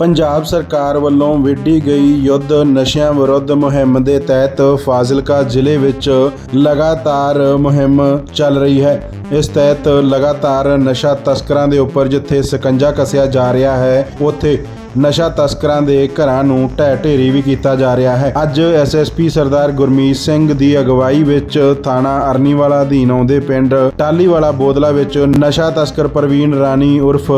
ਪੰਜਾਬ ਸਰਕਾਰ ਵੱਲੋਂ ਵਿੱਢੀ ਗਈ ਯੁੱਧ ਨਸ਼ਿਆਂ ਵਿਰੁੱਧ ਮੁਹਿੰਮ ਦੇ ਤਹਿਤ ਫਾਜ਼ਿਲਕਾ ਜ਼ਿਲ੍ਹੇ ਵਿੱਚ ਲਗਾਤਾਰ ਮੁਹਿੰਮ ਚੱਲ ਰਹੀ ਹੈ। ਇਸ ਤਹਿਤ ਲਗਾਤਾਰ ਨਸ਼ਾ ਤਸਕਰਾਂ ਦੇ ਉੱਪਰ ਜਿੱਥੇ ਸਕੰਜਾ ਕੱਸਿਆ ਜਾ ਰਿਹਾ ਹੈ, ਉੱਥੇ ਨਸ਼ਾ ਤਸਕਰਾਂ ਦੇ ਘਰਾਂ ਨੂੰ ਢਹਿ ਢੇਰੀ ਵੀ ਕੀਤਾ ਜਾ ਰਿਹਾ ਹੈ। ਅੱਜ ਐਸਐਸਪੀ ਸਰਦਾਰ ਗੁਰਮੀਤ ਸਿੰਘ ਦੀ ਅਗਵਾਈ ਵਿੱਚ ਥਾਣਾ ਅਰਨੀਵਾਲਾ ਅਧੀਨ ਆਉਂਦੇ ਪਿੰਡ ਟਾਲੀਵਾਲਾ ਬੋਦਲਾ ਵਿੱਚ ਨਸ਼ਾ ਤਸਕਰ ਪ੍ਰਵੀਨ ਰਾਣੀ ਉਰਫ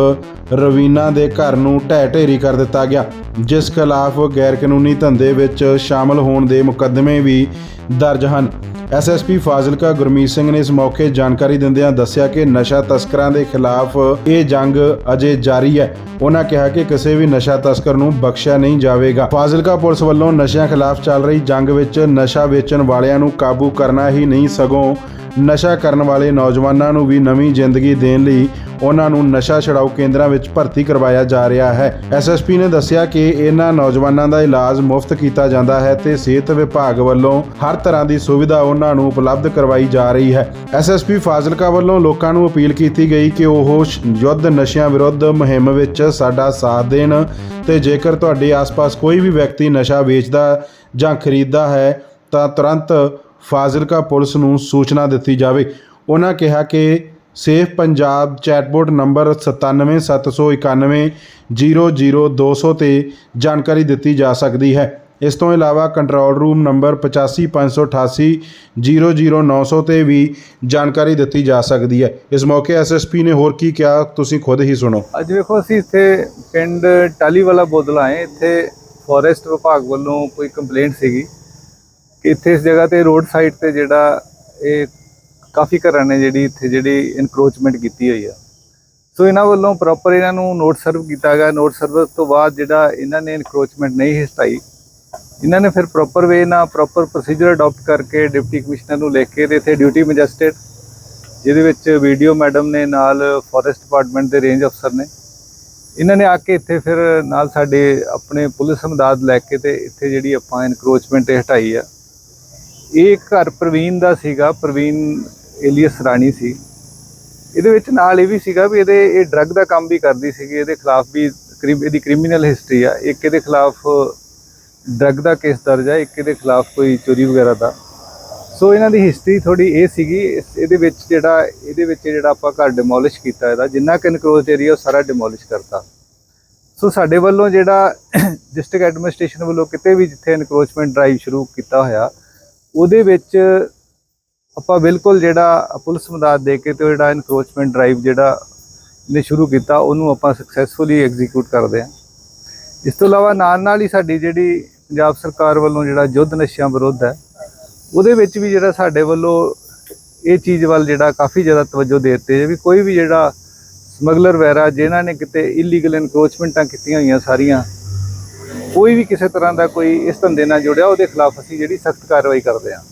ਰਵੀਨਾ ਦੇ ਘਰ ਨੂੰ ਢਹਿ ਢੇਰੀ ਕਰ ਦਿੱਤਾ ਗਿਆ, ਜਿਸ ਖਿਲਾਫ ਗੈਰ ਕਾਨੂੰਨੀ ਧੰਦੇ ਵਿੱਚ ਸ਼ਾਮਲ ਹੋਣ ਦੇ ਮੁਕੱਦਮੇ ਵੀ ਦਰਜ ਹਨ। ਐਸਐਸਪੀ ਫਾਜ਼ਿਲਕਾ ਗੁਰਮੀਤ ਸਿੰਘ ਨੇ ਇਸ ਮੌਕੇ ਜਾਣਕਾਰੀ ਦਿੰਦਿਆਂ ਦੱਸਿਆ ਕਿ ਨਸ਼ਾ ਤਸਕਰਾਂ ਦੇ ਖਿਲਾਫ ਇਹ ਜੰਗ ਅਜੇ ਜਾਰੀ ਹੈ। ਉਹਨਾਂ ਕਿਹਾ ਕਿ ਕਿਸੇ ਵੀ ਨਸ਼ਾ ਤਸਕਰ ਨੂੰ ਬਖਸ਼ਿਆ ਨਹੀਂ ਜਾਵੇਗਾ। ਫਾਜ਼ਿਲਕਾ ਪੁਲਿਸ ਵੱਲੋਂ ਨਸ਼ਿਆਂ ਖਿਲਾਫ ਚੱਲ ਰਹੀ ਜੰਗ ਵਿੱਚ ਨਸ਼ਾ ਵੇਚਣ ਵਾਲਿਆਂ ਨੂੰ ਕਾਬੂ ਕਰਨਾ ਹੀ ਨਹੀਂ ਸਗੋਂ ਨਸ਼ਾ ਕਰਨ ਵਾਲੇ ਨੌਜਵਾਨਾਂ ਨੂੰ ਵੀ ਨਵੀਂ ਜ਼ਿੰਦਗੀ ਦੇਣ ਲਈ ਉਹਨਾਂ ਨੂੰ ਨਸ਼ਾ ਛਡਾਊ ਕੇਂਦਰਾਂ ਵਿੱਚ ਭਰਤੀ ਕਰਵਾਇਆ ਜਾ ਰਿਹਾ ਹੈ। ਐਸਐਸਪੀ ਨੇ ਦੱਸਿਆ ਕਿ ਇਹਨਾਂ ਨੌਜਵਾਨਾਂ ਦਾ ਇਲਾਜ ਮੁਫਤ ਕੀਤਾ ਜਾਂਦਾ ਹੈ ਤੇ ਸਿਹਤ ਵਿਭਾਗ ਵੱਲੋਂ ਹਰ ਤਰ੍ਹਾਂ ਦੀ ਸੁਵਿਧਾ ਉਹਨਾਂ ਨੂੰ ਉਪਲਬਧ ਕਰਵਾਈ ਜਾ ਰਹੀ ਹੈ। ਐਸਐਸਪੀ ਫਾਜ਼ਿਲਕਾ ਵੱਲੋਂ ਲੋਕਾਂ ਨੂੰ ਅਪੀਲ ਕੀਤੀ ਗਈ ਕਿ ਉਹ ਯੁੱਧ ਨਸ਼ਿਆਂ ਵਿਰੁੱਧ ਮੁਹਿੰਮ ਵਿੱਚ ਸਾਡਾ ਸਾਥ ਦੇਣ ਤੇ ਜੇਕਰ ਤੁਹਾਡੇ ਆਸ-ਪਾਸ ਕੋਈ ਵੀ ਵਿਅਕਤੀ ਨਸ਼ਾ ਵੇਚਦਾ ਜਾਂ ਖਰੀਦਦਾ ਹੈ ਤਾਂ ਤੁਰੰਤ ਫਾਜ਼ਿਲਕਾ ਪੁਲਿਸ ਨੂੰ ਸੂਚਨਾ ਦਿੱਤੀ ਜਾਵੇ। ਉਹਨਾਂ ਕਿਹਾ ਕਿ ਸੇਫ ਪੰਜਾਬ ਚੈਟਬੋਟ ਨੰਬਰ 9771 00200 ਤੇ ਜਾਣਕਾਰੀ ਦਿੱਤੀ ਜਾ ਸਕਦੀ ਹੈ। ਇਸ ਤੋਂ ਇਲਾਵਾ ਕੰਟਰੋਲ ਰੂਮ ਨੰਬਰ 8558 00900 ਤੇ ਵੀ ਜਾਣਕਾਰੀ ਦਿੱਤੀ ਜਾ ਸਕਦੀ ਹੈ। ਇਸ ਮੌਕੇ ਐਸਐਸਪੀ ਨੇ ਹੋਰ ਕੀ ਕਿਹਾ, ਤੁਸੀਂ ਖੁਦ ਹੀ ਸੁਣੋ। ਅੱਜ ਵੇਖੋ, ਅਸੀਂ ਇੱਥੇ ਪਿੰਡ ਟਾਲੀਵਾਲਾ ਬੋਦਲਾ ਆਏ। ਇੱਥੇ ਫੋਰੈਸਟ ਵਿਭਾਗ ਵੱਲੋਂ ਕੋਈ ਕੰਪਲੇਂਟ ਸੀਗੀ। ਕਿ ਇੱਥੇ ਇਸ ਜਗ੍ਹਾ ਤੇ ਰੋਡ ਸਾਈਡ ਤੇ ਜਿਹੜਾ ਇਹ ਕਾਫੀ ਘਰਾਂ ਨੇ ਜਿਹੜੀ ਇੱਥੇ ਜਿਹੜੀ ਇਨਕਰੋਚਮੈਂਟ ਕੀਤੀ ਹੋਈ ਆ। ਸੋ ਇਹਨਾਂ ਵੱਲੋਂ ਪ੍ਰੋਪਰ ਇਹਨਾਂ ਨੂੰ ਨੋਟ ਸਰਵ ਕੀਤਾ ਗਿਆ। ਨੋਟ ਸਰਵਿਸ ਤੋਂ ਬਾਅਦ ਜਿਹੜਾ ਇਹਨਾਂ ਨੇ ਇਨਕਰੋਚਮੈਂਟ ਨਹੀਂ ਹਟਾਈ ਇਹਨਾਂ ਨੇ ਫਿਰ ਪ੍ਰੋਪਰ ਵੇ ਨਾਲ ਪ੍ਰੋਪਰ ਪ੍ਰੋਸੀਜਰ ਅਡਾਪਟ ਕਰਕੇ ਡਿਪਟੀ ਕਮਿਸ਼ਨਰ ਨੂੰ ਲਿਖ ਕੇ ਤੇ ਇੱਥੇ ਡਿਊਟੀ ਮੈਜਿਸਟਰੇਟ ਜਿਹਦੇ ਵਿੱਚ ਵੀਡੀਓ ਮੈਡਮ ਨੇ ਨਾਲ ਫੋਰੈਸਟ ਡਿਪਾਰਟਮੈਂਟ ਦੇ ਰੇਂਜ ਅਫਸਰ ਨੇ, ਇਹਨਾਂ ਨੇ ਆ ਕੇ ਇੱਥੇ ਫਿਰ ਨਾਲ ਸਾਡੇ ਆਪਣੇ ਪੁਲਿਸ ਹਮਦਾਦ ਲੈ ਕੇ ਤੇ ਇੱਥੇ ਜਿਹੜੀ ਆਪਾਂ ਇਨਕਰੋਚਮੈਂਟ ਹਟਾਈ ਆ। ਇਹ ਘਰ ਪ੍ਰਵੀਨ ਦਾ ਸੀਗਾ, ਪ੍ਰਵੀਨ ਏਲੀਅਸ ਰਾਣੀ ਸੀ। ਇਹਦੇ ਵਿੱਚ ਨਾਲ ਇਹ ਵੀ ਸੀਗਾ ਵੀ ਇਹਦੇ, ਇਹ ਡਰੱਗ ਦਾ ਕੰਮ ਵੀ ਕਰਦੀ ਸੀਗੀ, ਇਹਦੇ ਖਿਲਾਫ ਵੀ ਕ੍ਰਿਮ- ਇਹਦੀ ਕ੍ਰਿਮੀਨਲ ਹਿਸਟਰੀ ਆ। ਇੱਕ ਇਹਦੇ ਖਿਲਾਫ ਡਰੱਗ ਦਾ ਕੇਸ ਦਰਜ ਆ, ਇੱਕ ਇਹਦੇ ਖਿਲਾਫ ਕੋਈ ਚੋਰੀ ਵਗੈਰਾ ਦਾ। ਸੋ ਇਹਨਾਂ ਦੀ ਹਿਸਟਰੀ ਥੋੜੀ ਇਹ ਸੀਗੀ, ਇਸ- ਇਹਦੇ ਵਿੱਚ ਜਿਹੜਾ, ਇਹਦੇ ਵਿੱਚ ਜਿਹੜਾ ਆਪਾਂ ਘਰ ਡਿਮੋਲਿਸ਼ ਕੀਤਾ ਇਹਦਾ, ਜਿੰਨਾ ਕਿ ਇਨਕਰੋਚ ਏਰੀਆ ਉਹ ਸਾਰਾ ਡਿਮੋਲਿਸ਼ ਕਰਤਾ। ਸੋ ਸਾਡੇ ਵੱਲੋਂ ਜਿਹੜਾ ਡਿਸਟ੍ਰਿਕਟ ਐਡਮਿਨਿਸਟ੍ਰੇਸ਼ਨ ਵੱਲੋਂ ਕਿਤੇ ਵੀ ਜਿੱਥੇ ਇਨਕਰੋਚਮੈਂਟ ਡਰਾਈਵ ਸ਼ੁਰੂ ਕੀਤਾ ਹੋਇਆ ਉਹਦੇ ਵਿੱਚ ਆਪਾਂ ਬਿਲਕੁਲ ਜਿਹੜਾ ਪੁਲਿਸ ਮਦਦ ਦੇ ਕੇ ਤੇ ਉਹ ਜਿਹੜਾ ਇਨਕਰੋਚਮੈਂਟ ਡਰਾਈਵ ਜਿਹੜਾ ਨੇ ਸ਼ੁਰੂ ਕੀਤਾ, ਉਹਨੂੰ ਆਪਾਂ ਸਕਸੈਸਫੁਲੀ ਐਗਜ਼ੀਕਿਊਟ ਕਰਦੇ ਹਾਂ। ਇਸ ਤੋਂ ਇਲਾਵਾ ਨਾਲ ਨਾਲ ਹੀ ਸਾਡੀ ਜਿਹੜੀ ਪੰਜਾਬ ਸਰਕਾਰ ਵੱਲੋਂ ਜਿਹੜਾ ਯੁੱਧ ਨਸ਼ਿਆਂ ਵਿਰੁੱਧ ਹੈ, ਉਹਦੇ ਵਿੱਚ ਵੀ ਜਿਹੜਾ ਸਾਡੇ ਵੱਲੋਂ ਇਹ ਚੀਜ਼ ਵੱਲ ਜਿਹੜਾ ਕਾਫੀ ਜ਼ਿਆਦਾ ਤਵੱਜੋ ਦੇ ਦਿੱਤੀ ਹੈ ਵੀ ਕੋਈ ਵੀ ਜਿਹੜਾ ਸਮਗਲਰ ਵਗੈਰਾ ਜਿਨ੍ਹਾਂ ਨੇ ਕਿਤੇ ਇਲੀਗਲ ਇਨਕਰੋਚਮੈਂਟਾਂ ਕੀਤੀਆਂ ਹੋਈਆਂ ਸਾਰੀਆਂ ਕੋਈ ਵੀ ਕਿਸੇ ਤਰ੍ਹਾਂ ਦਾ ਕੋਈ ਇਸ ਧੰਦੇ ਨਾਲ ਜੁੜਿਆ, ਉਹਦੇ ਖਿਲਾਫ ਅਸੀਂ ਜਿਹੜੀ ਸਖਤ ਕਾਰਵਾਈ ਕਰਦੇ ਹਾਂ।